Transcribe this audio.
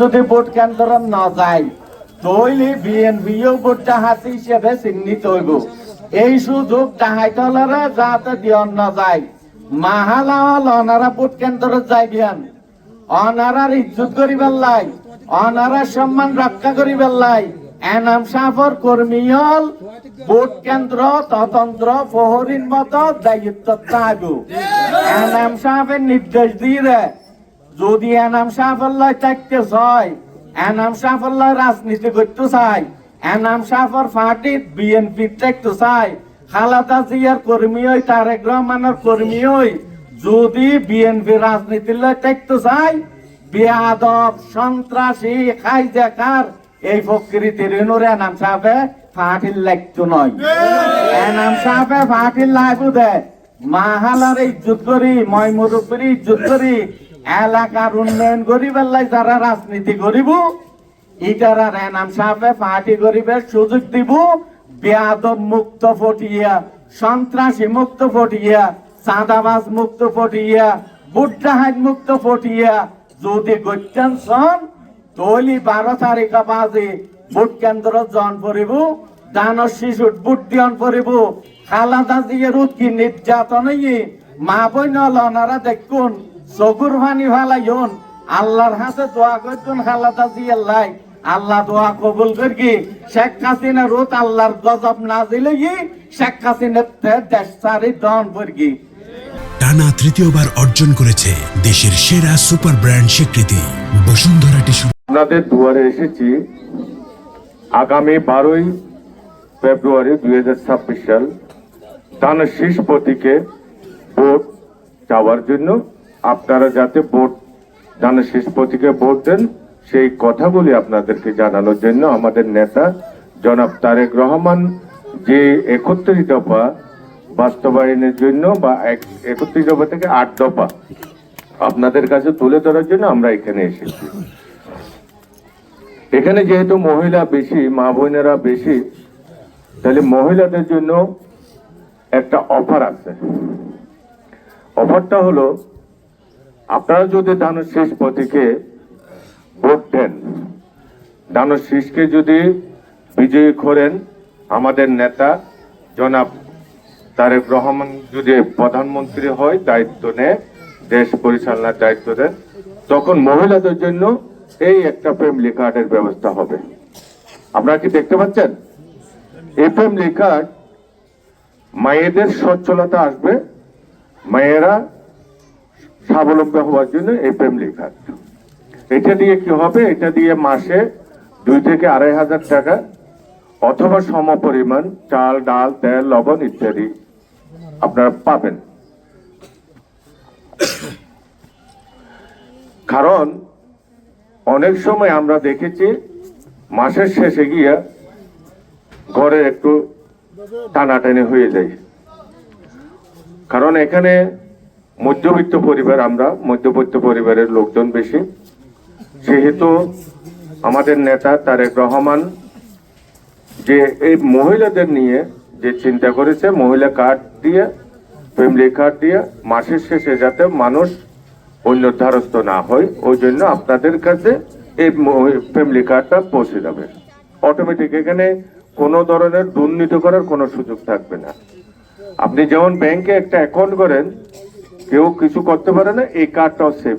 যদি ভোট কেন্দ্র না যায়, তৈলি বিএনপিও ভোটটা হাতে হিসেবে চিহ্নিত হইব। এই সুযোগ ডাহাইতলারা যাতে দিয়ন না যায়, মাহালা অনারা ভোট কেন্দ্র যাইবিয়ান অনারার ইজ্জত করিবার লাই, অনারার সম্মান রক্ষা করিবার লাই এনাম সাফর কর্মীয়ল ভোট কেন্দ্র ততন্ত্র প্রহরীর মতো দায়িত্ব থাকব এনাম সাহেবের নির্দেশ দিয়ে যদি এনাম সাফল্য থাকতে চায়, এনাম সাফল্য রাজনীতি করতে চায়, এনাম সাফর পার্টির বিএনপি থাকতে চায়, খালাদা জিয়ার কর্মী হই, তারেক রহমানের কর্মী হই, যদি বিএনপি রাজনীতি থাকতে চায়, বেয়াদব, সন্ত্রাসী, খাইজাকার এই প্রকৃতির ইনুরে এনাম সাহেবে পার্টির লাগতো নয়। এনাম সাহেবে পার্টির লাগু দেয় মাহালার ইজ্জত করি ময় মুরব্বীর ইজ্জত করি এলাকার উন্নয়ন করিবার লাই যারা রাজনীতি করিব ইটারা রেনাম সাহেবে পার্টি করিবার সুযোগ দিব বেয়াদব মুক্ত ফটিয়া সন্ত্রাসী মুক্ত ফটিয়া চাঁদাবাজ মুক্ত ফটিয়া বুট্টাহাজ মুক্ত ফটিয়া যদি গত্যান সন তৈলি বারো তারিখ বাজে, ভোট কেন্দ্র জন পড়িব দানর শিশুর ভোট দিয়ন পড়িব খালাদা দিয়ে রুকি নির্যাতন মা বই নলনারা দেখুন চকুর পানি ফালাইন আল্লাহর হাতে দোয়া করতুন খালাদা দিয়ে লাই। আল্লাহ দোয়া কবুল করি শেখ হাসিনা রুত আল্লাহর গজব না দিলে শেখ হাসিনা দেশ সারি দন পড়গি টানা তৃতীয়বার অর্জন করেছে দেশের সেরা সুপার ব্র্যান্ড স্বীকৃতি বসুন্ধরা টিস্যু আপনাদের দুয়ারে এসেছি আগামী বারোই ফেব্রুয়ারি দুই হাজার ছাব্বিশ সাল। দানের শেষ প্রতীকে ভোট চাওয়ার জন্য আপনারা যাতে ভোট দানের শেষ প্রতীকে ভোট দেন, সেই কথাগুলি আপনাদেরকে জানানোর জন্য আমাদের নেতা জনাব তারেক রহমান যে একত্রিশ দফা বাস্তবায়নের জন্য বা এক- একত্রিশ দফা থেকে আট দফা আপনাদের কাছে তুলে ধরার জন্য আমরা এখানে এসেছি। এখানে যেহেতু মহিলা বেশি, মা বোনেরা বেশি, তাহলে মহিলাদের জন্য একটা অফার আছে। অফারটা হলো, আপনারা যদি দানের শেষ প্রতীকে ভোট দেন শেষকে যদি বিজয়ী করেন, আমাদের নেতা জনাব তারেক রহমান যদি প্রধানমন্ত্রী হয়, দায়িত্ব নেয়, দেশ পরিচালনার দায়িত্ব দেন, তখন মহিলাদের জন্য এই একটা ফ্যামিলি কার্ডের ব্যবস্থা হবে। আপনারা কি দেখতে পাচ্ছেন? এই ফ্যামিলি কার্ড মায়েদের সচ্ছলতা আসবে, মায়েরা স্বাবলম্বী হওয়ার জন্য এই ফ্যামিলি কার্ড এটা দিয়ে কি হবে? এটা দিয়ে মাসে দুই থেকে আড়াই হাজার টাকা, অথবা সম পরিমাণ চাল, ডাল, তেল, লবণ ইত্যাদি আপনারা পাবেন। কারণ অনেক সময় আমরা দেখেছি মাসের শেষে গিয়া ঘরে একটু টানাটানি হয়ে যায়। কারণ এখানে মধ্যবিত্ত পরিবার, আমরা মধ্যবিত্ত পরিবারের লোকজন বেশি। যেহেতু আমাদের নেতা তারেক রহমান যে এই মহিলাদের নিয়ে যে চিন্তা করেছে, মহিলা কার্ড দিয়ে, ফ্যামিলি কার্ড দিয়ে মাসের শেষে যাতে মানুষ অন্য ধারস্থ না হয়, ওই জন্য আপনাদের কাছে এই ফ্যামিলি কার্ডটা পৌঁছে যাবে। অটোমেটিক এখানে কোনো ধরনের দুর্নীতি করার কোনো সুযোগ থাকবে না। আপনি যেমন ব্যাংকে একটা অ্যাকাউন্ট করেন, কেউ কিছু করতে পারে না, এই কার্ডটাও সেভ